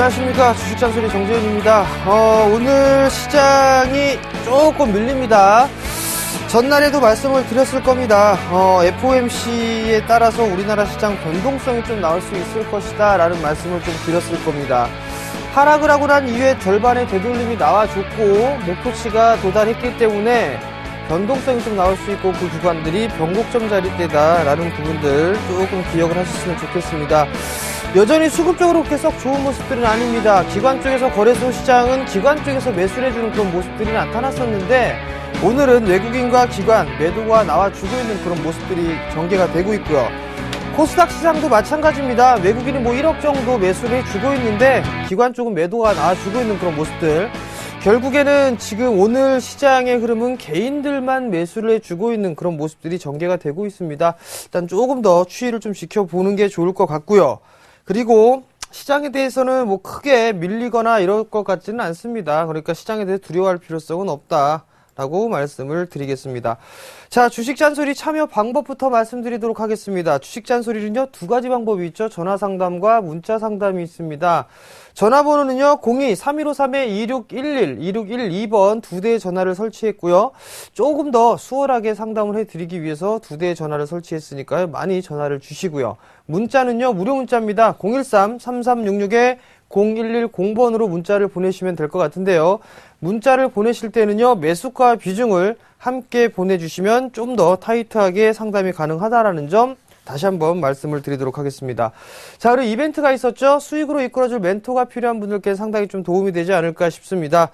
안녕하십니까. 주식잔소리 정재현입니다. 어, 오늘 시장이 조금 밀립니다. 전날에도 말씀을 드렸을 겁니다. 어, FOMC에 따라서 우리나라 시장 변동성이 좀 나올 수 있을 것이다 라는 말씀을 좀 드렸을 겁니다. 하락을 하고 난 이후에 절반의 되돌림이 나와줬고 목표치가 도달했기 때문에 변동성이 좀 나올 수 있고 그 구간들이 변곡점 자리대다라는 부분들 조금 기억을 하셨으면 좋겠습니다. 여전히 수급적으로 썩 좋은 모습들은 아닙니다. 기관 쪽에서 거래소 시장은 기관 쪽에서 매수를 해주는 그런 모습들이 나타났었는데 오늘은 외국인과 기관 매도가 나와주고 있는 그런 모습들이 전개가 되고 있고요. 코스닥 시장도 마찬가지입니다. 외국인이 뭐 1억 정도 매수를 해주고 있는데 기관 쪽은 매도가 나와주고 있는 그런 모습들. 결국에는 지금 오늘 시장의 흐름은 개인들만 매수를 해주고 있는 그런 모습들이 전개가 되고 있습니다. 일단 조금 더 추이를 좀 지켜보는 게 좋을 것 같고요. 그리고 시장에 대해서는 뭐 크게 밀리거나 이럴 것 같지는 않습니다. 그러니까 시장에 대해 두려워할 필요성은 없다. 라고 말씀을 드리겠습니다. 자, 주식 잔소리 참여 방법부터 말씀드리도록 하겠습니다. 주식 잔소리는요, 두 가지 방법이 있죠. 전화 상담과 문자 상담이 있습니다. 전화번호는요, 02-3153-2611, 2612번 두 대의 전화를 설치했고요. 조금 더 수월하게 상담을 해드리기 위해서 두 대의 전화를 설치했으니까요. 많이 전화를 주시고요. 문자는요, 무료 문자입니다. 013-3366에 0110번으로 문자를 보내시면 될 것 같은데요. 문자를 보내실 때는요, 매수가 비중을 함께 보내주시면 좀 더 타이트하게 상담이 가능하다라는 점 다시 한번 말씀을 드리도록 하겠습니다. 자, 그리고 이벤트가 있었죠? 수익으로 이끌어줄 멘토가 필요한 분들께 상당히 좀 도움이 되지 않을까 싶습니다.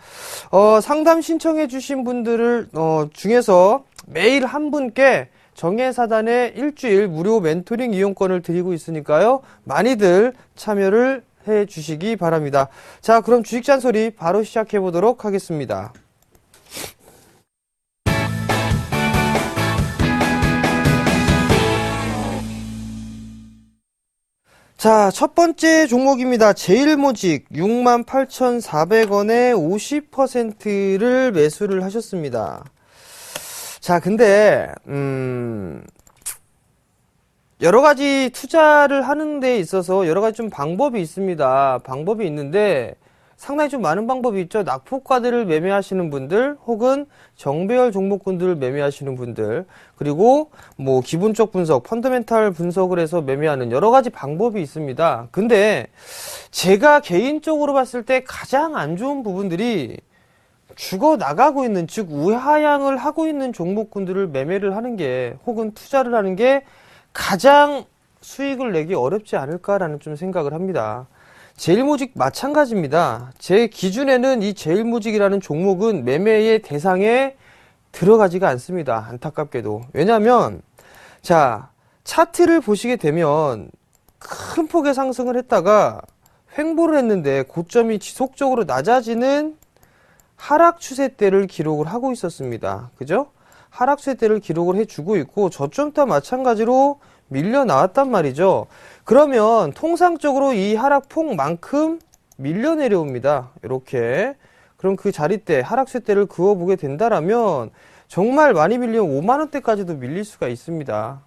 어, 상담 신청해주신 분들을, 어, 중에서 매일 한 분께 정예사단의 일주일 무료 멘토링 이용권을 드리고 있으니까요. 많이들 참여를 해 주시기 바랍니다. 자, 그럼 주식 잔소리 바로 시작해 보도록 하겠습니다. 자, 첫 번째 종목입니다. 제일모직 68,400원에 50%를 매수를 하셨습니다. 자, 근데 음 여러 가지 투자를 하는 데 있어서 여러 가지 좀 방법이 있습니다. 방법이 있는데 상당히 좀 많은 방법이 있죠. 낙폭과들을 매매하시는 분들 혹은 정배열 종목군들을 매매하시는 분들 그리고 뭐 기본적 분석, 펀더멘탈 분석을 해서 매매하는 여러 가지 방법이 있습니다. 근데 제가 개인적으로 봤을 때 가장 안 좋은 부분들이 죽어 나가고 있는 즉 우하향을 하고 있는 종목군들을 매매를 하는 게 혹은 투자를 하는 게 가장 수익을 내기 어렵지 않을까라는 좀 생각을 합니다. 제일모직 마찬가지입니다. 제 기준에는 이 제일모직이라는 종목은 매매의 대상에 들어가지가 않습니다. 안타깝게도. 왜냐하면 자 차트를 보시게 되면 큰 폭의 상승을 했다가 횡보를 했는데 고점이 지속적으로 낮아지는 하락 추세대를 기록을 하고 있었습니다. 그죠? 하락 추세대를 기록을 해주고 있고 저점 도 마찬가지로 밀려 나왔단 말이죠. 그러면 통상적으로 이 하락폭만큼 밀려 내려옵니다. 이렇게. 그럼 그 자리대, 하락세대를 그어보게 된다라면 정말 많이 밀리면 5만원대까지도 밀릴 수가 있습니다.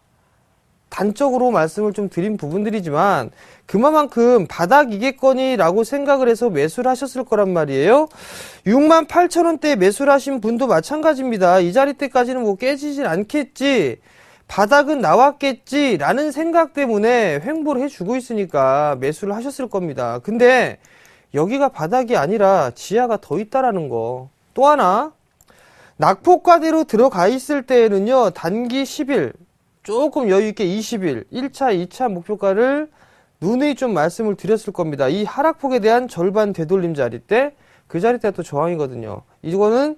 단적으로 말씀을 좀 드린 부분들이지만 그만큼 바닥이겠거니 라고 생각을 해서 매수를 하셨을 거란 말이에요. 6만 8천 원대 매수를 하신 분도 마찬가지입니다. 이 자리 때까지는 뭐 깨지진 않겠지. 바닥은 나왔겠지라는 생각 때문에 횡보를 해주고 있으니까 매수를 하셨을 겁니다. 근데 여기가 바닥이 아니라 지하가 더 있다라는 거. 또 하나 낙폭과대로 들어가 있을 때에는요 단기 10일 조금 여유있게 20일, 1차, 2차 목표가를 누누이 좀 말씀을 드렸을 겁니다. 이 하락폭에 대한 절반 되돌림 자리 때, 그 자리 때가 또 저항이거든요. 이거는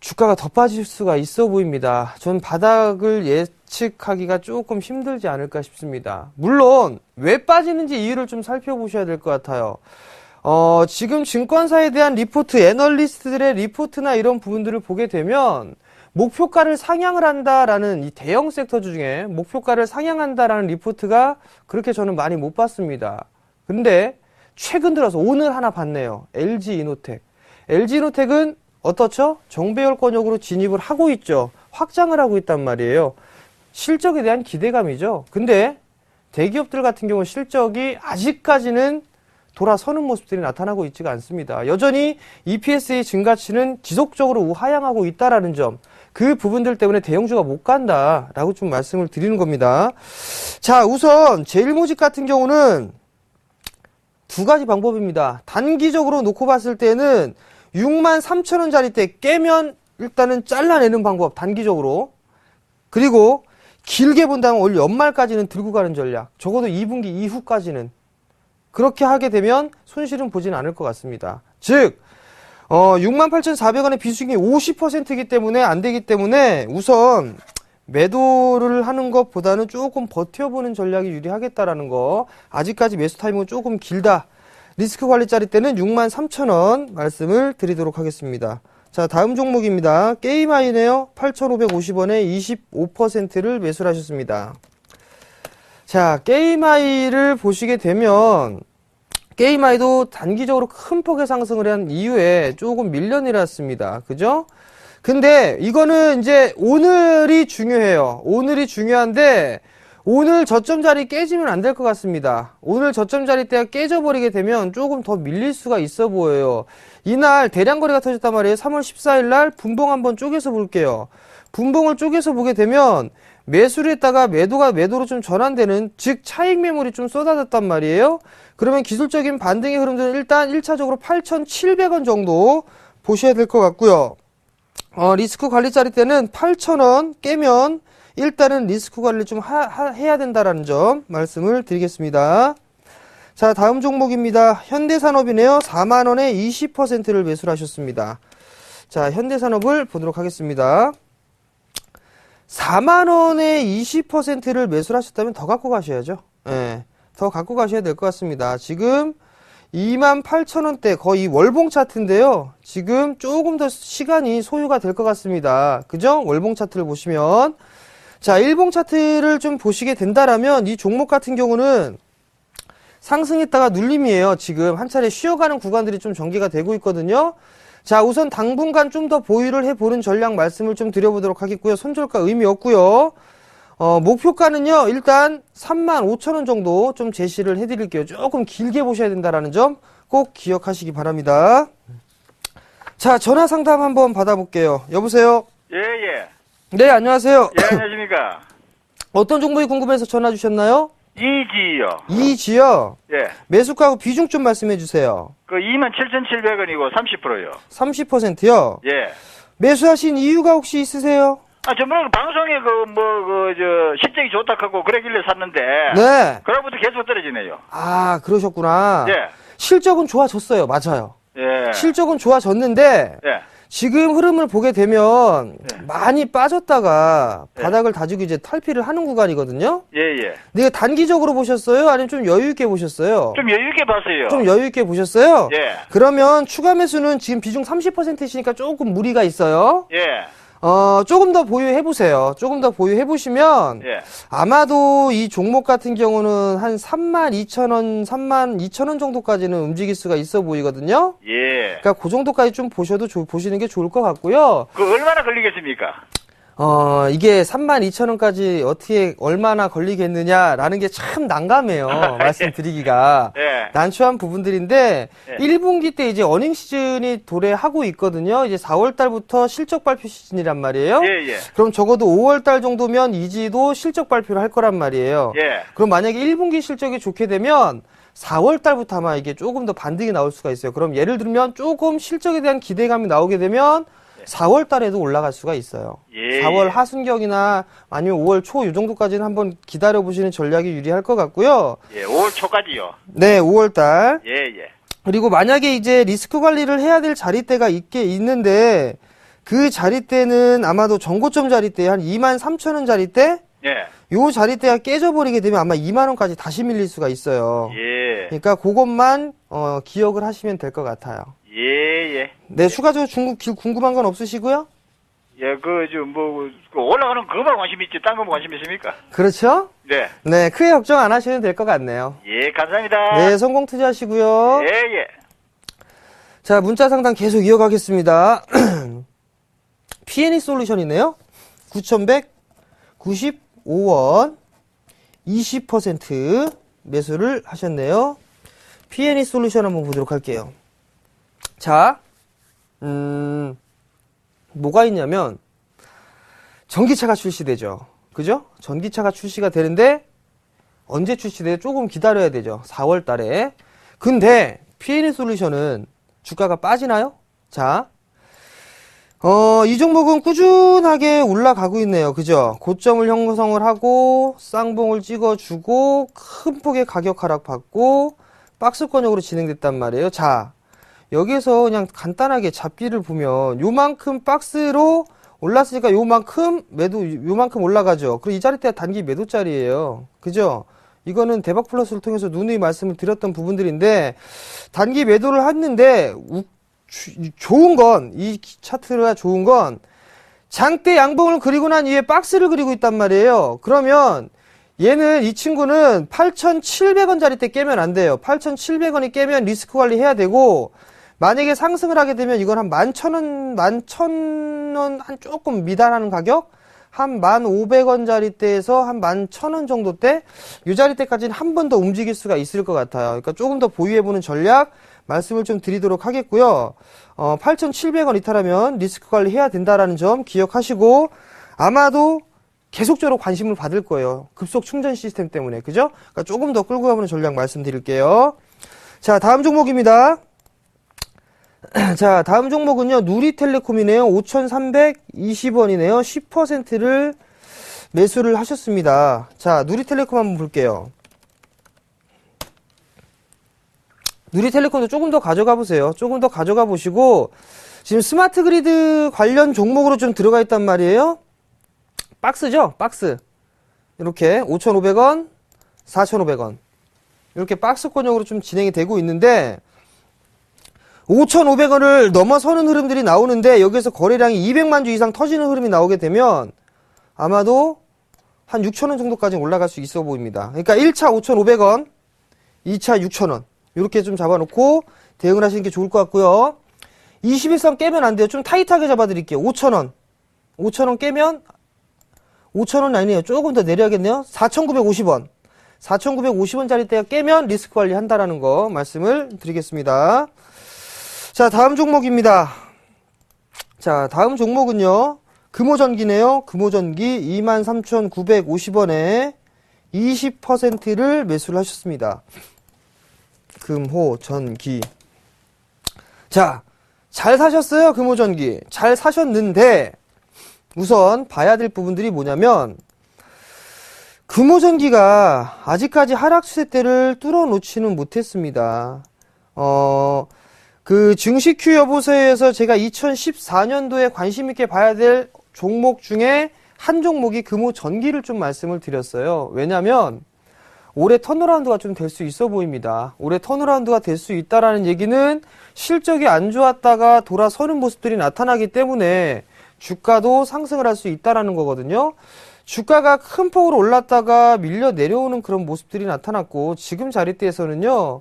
주가가 더 빠질 수가 있어 보입니다. 전 바닥을 예측하기가 조금 힘들지 않을까 싶습니다. 물론, 왜 빠지는지 이유를 좀 살펴보셔야 될 것 같아요. 어, 지금 증권사에 대한 리포트, 애널리스트들의 리포트나 이런 부분들을 보게 되면 목표가를 상향을 한다라는 이 대형 섹터 중에 목표가를 상향한다라는 리포트가 그렇게 저는 많이 못 봤습니다. 근데 최근 들어서 오늘 하나 봤네요. LG 이노텍. LG 이노텍은 어떻죠? 정배열권역으로 진입을 하고 있죠. 확장을 하고 있단 말이에요. 실적에 대한 기대감이죠. 근데 대기업들 같은 경우 실적이 아직까지는 돌아서는 모습들이 나타나고 있지가 않습니다. 여전히 EPS의 증가치는 지속적으로 우하향하고 있다라는 점, 그 부분들 때문에 대형주가 못 간다라고 좀 말씀을 드리는 겁니다. 자, 우선 제일모직 같은 경우는 두 가지 방법입니다. 단기적으로 놓고 봤을 때는 6만 3천 원짜리 때 깨면 일단은 잘라내는 방법, 단기적으로. 그리고 길게 본다면 올 연말까지는 들고 가는 전략. 적어도 2분기 이후까지는. 그렇게 하게 되면 손실은 보지는 않을 것 같습니다. 즉, 어, 68,400원의 비수익이 50%이기 때문에 안 되기 때문에 우선 매도를 하는 것보다는 조금 버텨보는 전략이 유리하겠다라는 거. 아직까지 매수 타이밍은 조금 길다. 리스크 관리짜리 때는 63,000원 말씀을 드리도록 하겠습니다. 자, 다음 종목입니다. 게임아이네요. 8,550원에 25%를 매수를 하셨습니다. 자, 게임아이를 보시게 되면 게임아이도 단기적으로 큰 폭의 상승을 한 이후에 조금 밀려내렸습니다. 그죠? 근데 이거는 이제 오늘이 중요해요. 오늘이 중요한데 오늘 저점 자리 깨지면 안 될 것 같습니다. 오늘 저점 자리 때가 깨져버리게 되면 조금 더 밀릴 수가 있어 보여요. 이날 대량 거래가 터졌단 말이에요. 3월 14일 날 분봉 한번 쪼개서 볼게요. 분봉을 쪼개서 보게 되면 매수를 했다가 매도가 매도로 좀 전환되는 즉 차익 매물이 좀 쏟아졌단 말이에요. 그러면 기술적인 반등의 흐름들은 일단 1차적으로 8,700원 정도 보셔야 될 것 같고요. 어, 리스크 관리 자리 때는 8,000원 깨면 일단은 리스크 관리를 좀 하- 하- 해야 된다라는 점 말씀을 드리겠습니다. 자, 다음 종목입니다. 현대산업이네요. 4만원에 20%를 매수를 하셨습니다. 자, 현대산업을 보도록 하겠습니다. 4만원에 20%를 매수를 하셨다면 더 갖고 가셔야죠. 예. 더 갖고 가셔야 될 것 같습니다. 지금 28,000원대 거의 월봉 차트인데요. 지금 조금 더 시간이 소요가 될 것 같습니다. 그죠? 월봉 차트를 보시면. 자, 일봉 차트를 좀 보시게 된다라면 이 종목 같은 경우는 상승했다가 눌림이에요. 지금 한 차례 쉬어가는 구간들이 좀 전개가 되고 있거든요. 자, 우선 당분간 좀 더 보유를 해보는 전략 말씀을 좀 드려보도록 하겠고요. 손절가 의미 없고요. 어, 목표가는요, 일단 3만 5천 원 정도 좀 제시를 해드릴게요. 조금 길게 보셔야 된다라는 점 꼭 기억하시기 바랍니다. 자, 전화 상담 한번 받아볼게요. 여보세요? 예, 예. 네, 안녕하세요. 예, 안녕하십니까. 어떤 종목이 궁금해서 전화 주셨나요? 이지요. 이지요. 예. 매수가하고 비중 좀 말씀해 주세요. 그 27,700원이고 30%요. 30%요. 예. 매수하신 이유가 혹시 있으세요? 아, 저번에 방송에 그, 뭐, 그, 저, 실적이 좋다 하고 그래길래 샀는데. 네. 그로부터 계속 떨어지네요. 아, 그러셨구나. 예. 실적은 좋아졌어요. 맞아요. 예. 실적은 좋아졌는데 예. 지금 흐름을 보게 되면 네. 많이 빠졌다가 네. 바닥을 다지고 이제 탈피를 하는 구간이거든요. 예, 예. 근데 단기적으로 보셨어요? 아니면 좀 여유 있게 보셨어요? 좀 여유 있게 봤어요. 좀 여유 있게 보셨어요? 예. 그러면 추가 매수는 지금 비중 30%이시니까 조금 무리가 있어요. 예. 어, 조금 더 보유해 보세요. 조금 더 보유해 보시면 예. 아마도 이 종목 같은 경우는 한 3만 2천 원, 3만 2천 원 정도까지는 움직일 수가 있어 보이거든요. 예. 그러니까 그 정도까지 좀 보셔도 좋- 보시는 게 좋을 것 같고요. 그 얼마나 걸리겠습니까? 어, 이게 3만 2천 원까지 어떻게 얼마나 걸리겠느냐라는 게 참 난감해요. 말씀드리기가. 예. 난처한 부분들인데 예. 1분기 때 이제 어닝 시즌이 도래하고 있거든요. 이제 4월 달부터 실적 발표 시즌이란 말이에요. 예, 예. 그럼 적어도 5월 달 정도면 이지도 실적 발표를 할 거란 말이에요. 예. 그럼 만약에 1분기 실적이 좋게 되면 4월 달부터 아마 이게 조금 더 반등이 나올 수가 있어요. 그럼 예를 들면 조금 실적에 대한 기대감이 나오게 되면 4월 달에도 올라갈 수가 있어요. 예. 4월 하순경이나 아니면 5월 초 이 정도까지는 한번 기다려 보시는 전략이 유리할 것 같고요. 예. 5월 초까지요. 네, 5월 달. 예, 예. 그리고 만약에 이제 리스크 관리를 해야 될 자리대가 있게 있는데 그 자리대는 아마도 정고점 자리대 한 2만 3천 원 자리대 예. 요 자리대가 깨져버리게 되면 아마 2만 원까지 다시 밀릴 수가 있어요. 예. 그러니까 그것만 어, 기억을 하시면 될 것 같아요. 예, 예. 네, 추가적으로 중국 길 궁금한 건 없으시고요? 예, 그, 저, 뭐, 그 올라가는 그거만 관심 있지, 딴 거만 관심 있습니까? 그렇죠? 네. 네, 크게 걱정 안 하셔도 될 것 같네요. 예, 감사합니다. 네, 성공 투자하시고요. 예, 예. 자, 문자 상담 계속 이어가겠습니다. P&E 솔루션이네요. 9,195원 20% 매수를 하셨네요. P&E 솔루션 한번 보도록 할게요. 자, 음, 뭐가 있냐면, 전기차가 출시되죠. 그죠? 전기차가 출시가 되는데, 언제 출시돼요? 조금 기다려야 되죠. 4월 달에. 근데, P&E 솔루션은 주가가 빠지나요? 자, 어, 이 종목은 꾸준하게 올라가고 있네요. 그죠? 고점을 형성을 하고, 쌍봉을 찍어주고, 큰 폭의 가격 하락 받고, 박스권역으로 진행됐단 말이에요. 자, 여기에서 그냥 간단하게 잡기를 보면, 요만큼 박스로 올랐으니까 요만큼 매도, 요만큼 올라가죠. 그리고 이 자리대가 단기 매도짜리예요. 그죠? 이거는 대박 플러스를 통해서 누누이 말씀을 드렸던 부분들인데, 단기 매도를 했는데, 우- 주- 좋은 건, 이 차트가 좋은 건, 장대 양봉을 그리고 난 이후에 박스를 그리고 있단 말이에요. 그러면, 얘는, 이 친구는 8,700원짜리 때 깨면 안 돼요. 8,700원이 깨면 리스크 관리 해야 되고, 만약에 상승을 하게 되면 이건 한 11,000원, 11,000원 한 조금 미달하는 가격? 한 1,500원짜리 대에서 한 11,000원 정도 때, 이 자리 때까지는 한 번 더 움직일 수가 있을 것 같아요. 그러니까 조금 더 보유해보는 전략 말씀을 좀 드리도록 하겠고요. 어, 8,700원 이탈하면 리스크 관리 해야 된다라는 점 기억하시고, 아마도 계속적으로 관심을 받을 거예요. 급속 충전 시스템 때문에. 그죠? 그러니까 조금 더 끌고 가보는 전략 말씀드릴게요. 자, 다음 종목입니다. 자, 다음 종목은요, 누리텔레콤이네요. 5,320원이네요. 10%를 매수를 하셨습니다. 자, 누리텔레콤 한번 볼게요. 누리텔레콤도 조금 더 가져가 보세요. 조금 더 가져가 보시고, 지금 스마트 그리드 관련 종목으로 좀 들어가 있단 말이에요. 박스죠? 박스. 이렇게 5,500원, 4,500원. 이렇게 박스권형으로 좀 진행이 되고 있는데, 5,500원을 넘어서는 흐름들이 나오는데 여기서 거래량이 200만 주 이상 터지는 흐름이 나오게 되면 아마도 한 6,000원 정도까지 올라갈 수 있어 보입니다. 그러니까 1차 5,500원, 2차 6,000원. 이렇게 좀 잡아놓고 대응을 하시는 게 좋을 것 같고요. 21선 깨면 안 돼요. 좀 타이트하게 잡아드릴게요. 5,000원. 5,000원 깨면 5,000원 아니에요. 조금 더 내려야겠네요. 4,950원. 4,950원짜리 때가 깨면 리스크 관리 한다라는 거 말씀을 드리겠습니다. 자, 다음 종목입니다. 자, 다음 종목은요. 금호전기네요. 금호전기 23,950원에 20%를 매수를 하셨습니다. 금호전기. 자, 잘 사셨어요. 금호전기. 잘 사셨는데 우선 봐야 될 부분들이 뭐냐면 금호전기가 아직까지 하락 추세대를 뚫어 놓지는 못했습니다. 어, 그 증시큐 여보세에서 제가 2014년도에 관심 있게 봐야 될 종목 중에 한 종목이 금호 전기를 좀 말씀을 드렸어요. 왜냐면 올해 턴어라운드가 좀 될 수 있어 보입니다. 올해 턴어라운드가 될 수 있다라는 얘기는 실적이 안 좋았다가 돌아서는 모습들이 나타나기 때문에 주가도 상승을 할 수 있다라는 거거든요. 주가가 큰 폭으로 올랐다가 밀려 내려오는 그런 모습들이 나타났고 지금 자리대에서는요.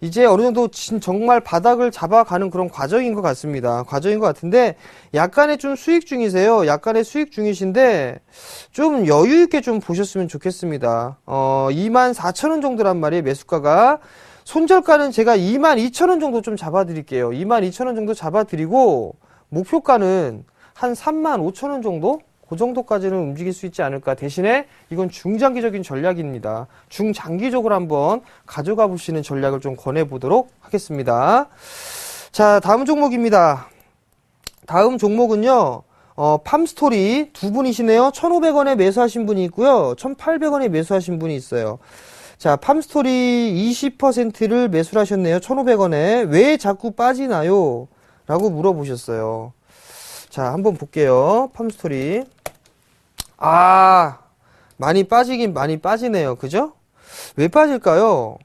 이제 어느 정도 진 정말 바닥을 잡아가는 그런 과정인 것 같습니다. 과정인 것 같은데 약간의 좀 수익 중이세요. 약간의 수익 중이신데 좀 여유 있게 좀 보셨으면 좋겠습니다. 어, 2만 4천 원 정도란 말이에요. 매수가가 손절가는 제가 2만 2천 원 정도 좀 잡아드릴게요. 2만 2천 원 정도 잡아드리고 목표가는 한 3만 5천 원 정도? 그 정도까지는 움직일 수 있지 않을까. 대신에 이건 중장기적인 전략입니다. 중장기적으로 한번 가져가 보시는 전략을 좀 권해보도록 하겠습니다. 자, 다음 종목입니다. 다음 종목은요, 어, 팜스토리 두 분이시네요. 1,500원에 매수하신 분이 있고요. 1,800원에 매수하신 분이 있어요. 자, 팜스토리 20%를 매수를 하셨네요. 1,500원에. 왜 자꾸 빠지나요? 라고 물어보셨어요. 자, 한번 볼게요. 팜스토리. 아, 많이 빠지긴 많이 빠지네요. 그죠? 왜 빠질까요?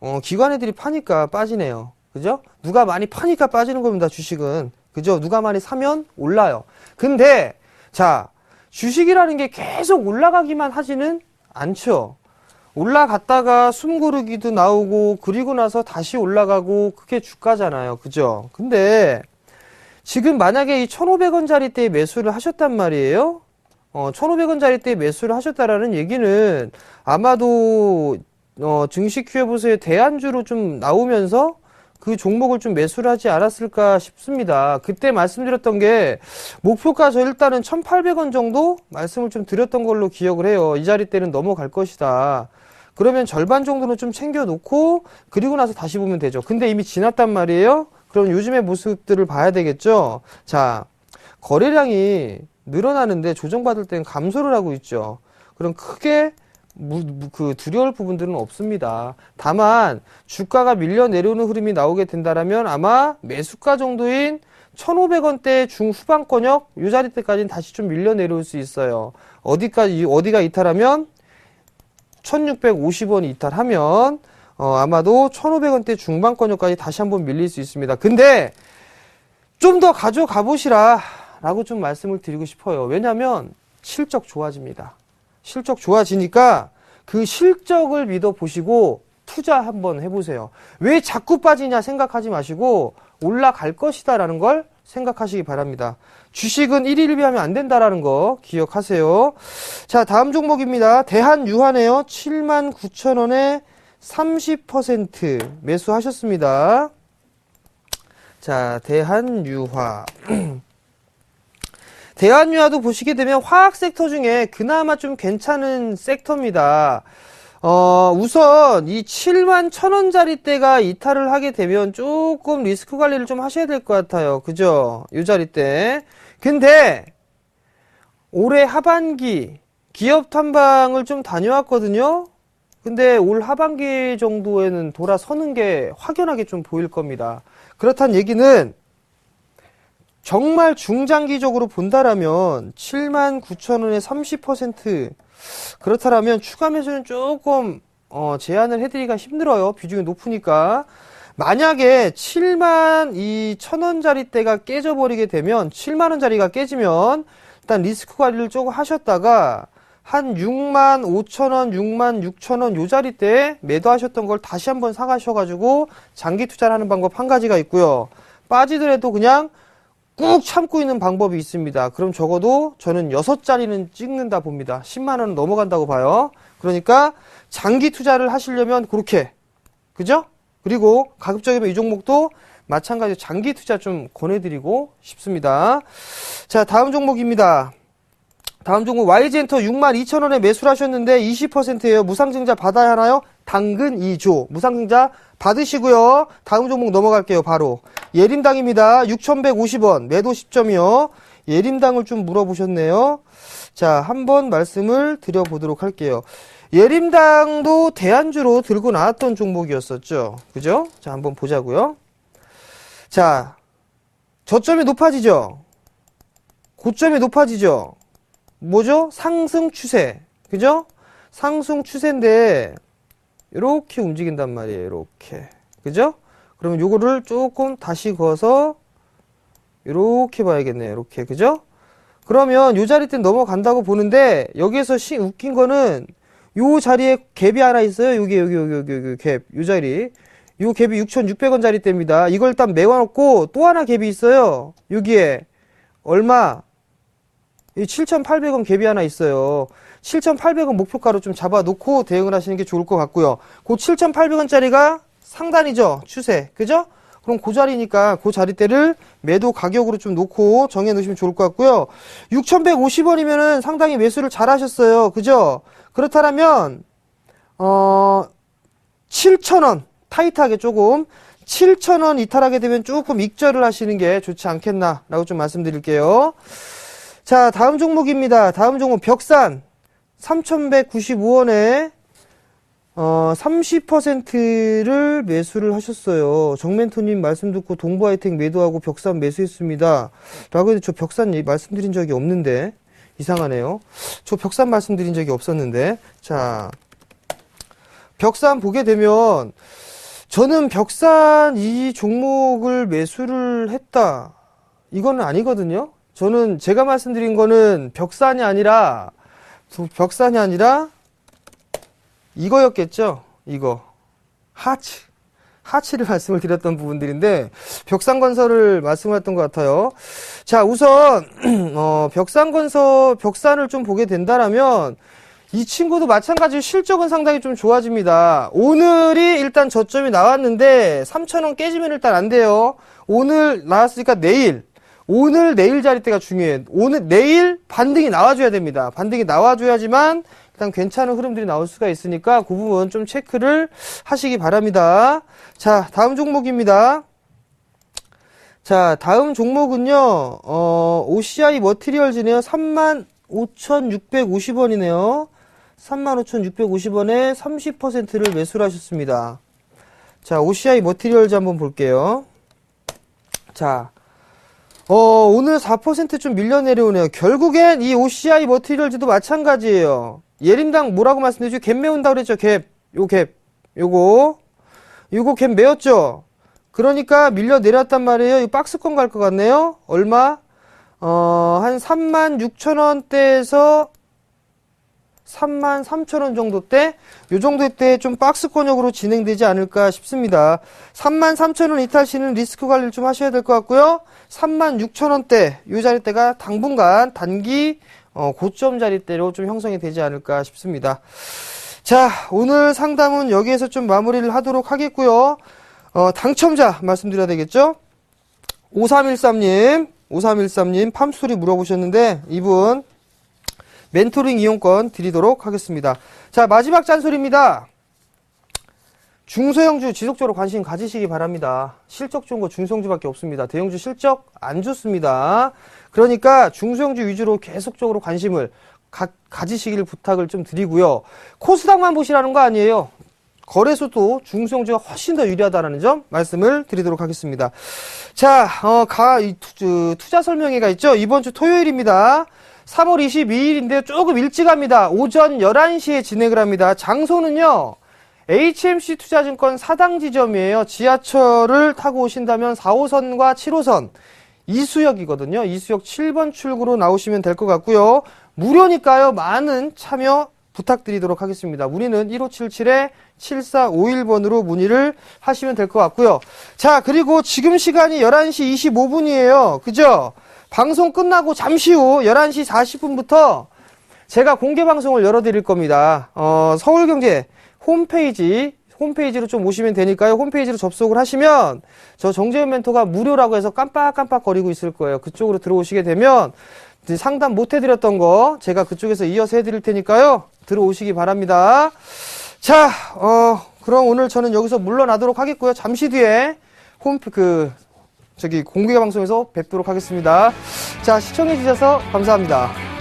어, 기관애들이 파니까 빠지네요. 그죠? 누가 많이 파니까 빠지는 겁니다, 주식은. 그죠? 누가 많이 사면 올라요. 근데, 자, 주식이라는 게 계속 올라가기만 하지는 않죠. 올라갔다가 숨고르기도 나오고, 그리고 나서 다시 올라가고, 그게 주가잖아요. 그죠? 근데, 지금 만약에 이 1,500원짜리 때 매수를 하셨단 말이에요? 어, 1,500원짜리 때 매수를 하셨다라는 얘기는 아마도 어, 증시 큐어보스의 대안주로 좀 나오면서 그 종목을 좀 매수를 하지 않았을까 싶습니다. 그때 말씀드렸던 게 목표가 저 일단은 1,800원 정도 말씀을 좀 드렸던 걸로 기억을 해요. 이 자리 때는 넘어갈 것이다. 그러면 절반 정도는 좀 챙겨 놓고 그리고 나서 다시 보면 되죠. 근데 이미 지났단 말이에요. 그럼 요즘의 모습들을 봐야 되겠죠. 자, 거래량이 늘어나는데 조정받을 때는 감소를 하고 있죠. 그럼 크게 무- 무- 그 두려울 부분들은 없습니다. 다만 주가가 밀려 내려오는 흐름이 나오게 된다라면 아마 매수가 정도인 1,500원대 중후반권역 요 자리 때까지는 다시 좀 밀려 내려올 수 있어요. 어디까지 어디가 이탈하면 1,650원 이탈하면 어, 아마도 1,500원대 중반권역까지 다시 한번 밀릴 수 있습니다. 근데 좀 더 가져가 보시라 라고 좀 말씀을 드리고 싶어요. 왜냐하면 실적 좋아집니다. 실적 좋아지니까 그 실적을 믿어 보시고 투자 한번 해보세요. 왜 자꾸 빠지냐 생각하지 마시고 올라갈 것이다 라는 걸 생각하시기 바랍니다. 주식은 1일 1비하면 안 된다라는 거 기억하세요. 자, 다음 종목입니다. 대한유한에요. 79,000원에 30% 매수하셨습니다. 자, 대한유화. 대한유화도 보시게 되면 화학 섹터 중에 그나마 좀 괜찮은 섹터입니다. 어, 우선 이 7만 1000원짜리 대가 이탈을 하게 되면 조금 리스크 관리를 좀 하셔야 될 것 같아요. 그죠? 이 자리 때. 근데 올해 하반기 기업 탐방을 좀 다녀왔거든요. 근데 올 하반기 정도에는 돌아서는 게 확연하게 좀 보일 겁니다. 그렇다는 얘기는 정말 중장기적으로 본다라면 7만 9천 원에 30% 그렇다라면 추가 매수는 조금 어, 제한을 해드리기가 힘들어요. 비중이 높으니까. 만약에 7만 이 천원짜리 대가 깨져버리게 되면 7만 원짜리가 깨지면 일단 리스크 관리를 조금 하셨다가 한 6만 5천 원, 6만 6천 원 요 자리 때 매도하셨던 걸 다시 한번 사가셔가지고 장기 투자를 하는 방법 한 가지가 있고요. 빠지더라도 그냥 꾹 참고 있는 방법이 있습니다. 그럼 적어도 저는 6자리는 찍는다 봅니다. 10만 원은 넘어간다고 봐요. 그러니까 장기 투자를 하시려면 그렇게 그죠? 그리고 가급적이면 이 종목도 마찬가지로 장기 투자 좀 권해드리고 싶습니다. 자, 다음 종목입니다. 다음 종목 YG엔터 62,000원에 매수를 하셨는데 20%예요. 무상증자 받아야 하나요? 당근 2조. 무상증자 받으시고요. 다음 종목 넘어갈게요. 바로 예림당입니다. 6,150원 매도 10점이요. 예림당을 좀 물어보셨네요. 자, 한번 말씀을 드려보도록 할게요. 예림당도 대안주로 들고 나왔던 종목이었었죠. 그죠? 자, 한번 보자고요. 자, 저점이 높아지죠? 고점이 높아지죠? 뭐죠? 상승 추세. 그죠? 상승 추세인데, 이렇게 움직인단 말이에요. 이렇게. 그죠? 그러면 요거를 조금 다시 그어서, 이렇게 봐야겠네요. 이렇게. 그죠? 그러면 요 자리 때 넘어간다고 보는데, 여기에서 시, 웃긴 거는, 요 자리에 갭이 하나 있어요. 여기, 여기, 여기, 여기, 여기 갭. 요 자리. 요 갭이 6,600원짜리 때입니다. 이걸 일단 메워놓고, 또 하나 갭이 있어요. 여기에. 얼마? 이 7,800원 갭이 하나 있어요. 7,800원 목표가로 좀 잡아놓고 대응을 하시는 게 좋을 것 같고요. 그 7,800원짜리가 상단이죠. 추세. 그죠? 그럼 그 자리니까 그 자리대를 매도 가격으로 좀 놓고 정해 놓으시면 좋을 것 같고요. 6,150원이면은 상당히 매수를 잘 하셨어요. 그죠? 그렇다면, 어, 7,000원. 타이트하게 조금. 7,000원 이탈하게 되면 조금 익절을 하시는 게 좋지 않겠나라고 좀 말씀드릴게요. 자, 다음 종목입니다. 다음 종목 벽산 3,195원에 어, 30%를 매수를 하셨어요. 정멘토님 말씀 듣고 동부하이텍 매도하고 벽산 매수했습니다. 라고 해도 저 벽산 말씀드린 적이 없는데 이상하네요. 저 벽산 말씀드린 적이 없었는데. 자, 벽산 보게 되면 저는 벽산 이 종목을 매수를 했다. 이거는 아니거든요. 저는 제가 말씀드린 거는 벽산이 아니라 벽산이 아니라 이거였겠죠. 이거 하츠 하츠를 말씀을 드렸던 부분들인데 벽산 건설을 말씀하셨던 것 같아요. 자 우선 어, 벽산 건설 벽산을 좀 보게 된다라면 이 친구도 마찬가지로 실적은 상당히 좀 좋아집니다. 오늘이 일단 저점이 나왔는데 3,000원 깨지면 일단 안 돼요. 오늘 나왔으니까 내일 오늘 내일 자리대가 중요해. 오늘 내일 반등이 나와줘야 됩니다. 반등이 나와줘야지만 일단 괜찮은 흐름들이 나올 수가 있으니까 그 부분 좀 체크를 하시기 바랍니다. 자 다음 종목입니다. 자 다음 종목은요 어, OCI 머티리얼즈네요. 35,650원이네요. 35,650원에 30%를 매수를 하셨습니다. 자, OCI 머티리얼즈 한번 볼게요. 자, 어, 오늘 4%좀 밀려 내려오네요. 결국엔 이 OCI 머티리얼즈도 마찬가지예요. 예림당 뭐라고 말씀드렸죠? 갭 메운다 그랬죠? 갭. 요 갭. 요거. 요거 갭 메웠죠? 그러니까 밀려 내렸단 말이에요. 이 박스권 갈 것 같네요. 얼마? 어, 한 3만 6천 원대에서 3만 3천 원 정도 때, 요 정도 때 좀 박스권역으로 진행되지 않을까 싶습니다. 3만 3천 원 이탈 시는 리스크 관리를 좀 하셔야 될 것 같고요. 3만 6천 원 대, 요 자리대가 당분간 단기 어, 고점 자리대로 좀 형성이 되지 않을까 싶습니다. 자, 오늘 상담은 여기에서 좀 마무리를 하도록 하겠고요. 어, 당첨자 말씀드려야 되겠죠? 5313님, 5313님 팜수리 물어보셨는데 이분 멘토링 이용권 드리도록 하겠습니다. 자, 마지막 짠소리입니다. 중소형주 지속적으로 관심 가지시기 바랍니다. 실적 좋은 거 중소형주밖에 없습니다. 대형주 실적 안 좋습니다. 그러니까 중소형주 위주로 계속적으로 관심을 가, 가지시길 부탁을 좀 드리고요. 코스닥만 보시라는 거 아니에요. 거래소도 중소형주가 훨씬 더 유리하다는 점 말씀을 드리도록 하겠습니다. 자, 어, 가, 이 투, 투자 설명회가 있죠? 이번 주 토요일입니다. 3월 22일인데 조금 일찍 합니다. 오전 11시에 진행을 합니다. 장소는요, HMC 투자증권 사당 지점이에요. 지하철을 타고 오신다면 4호선과 7호선 이수역이거든요. 이수역 7번 출구로 나오시면 될 것 같고요. 무료니까요. 많은 참여 부탁드리도록 하겠습니다. 문의는 1577-7451번으로 문의를 하시면 될 것 같고요. 자, 그리고 지금 시간이 11시 25분이에요. 그죠? 방송 끝나고 잠시 후 11시 40분부터 제가 공개 방송을 열어드릴 겁니다. 어, 서울경제 홈페이지, 홈페이지로 좀 오시면 되니까요. 홈페이지로 접속을 하시면 저 정재현 멘토가 무료라고 해서 깜빡깜빡 거리고 있을 거예요. 그쪽으로 들어오시게 되면 상담 못 해드렸던 거 제가 그쪽에서 이어서 해드릴 테니까요. 들어오시기 바랍니다. 자, 어, 그럼 오늘 저는 여기서 물러나도록 하겠고요. 잠시 뒤에 홈, 그, 저기 공개 방송에서 뵙도록 하겠습니다. 자, 시청해주셔서 감사합니다.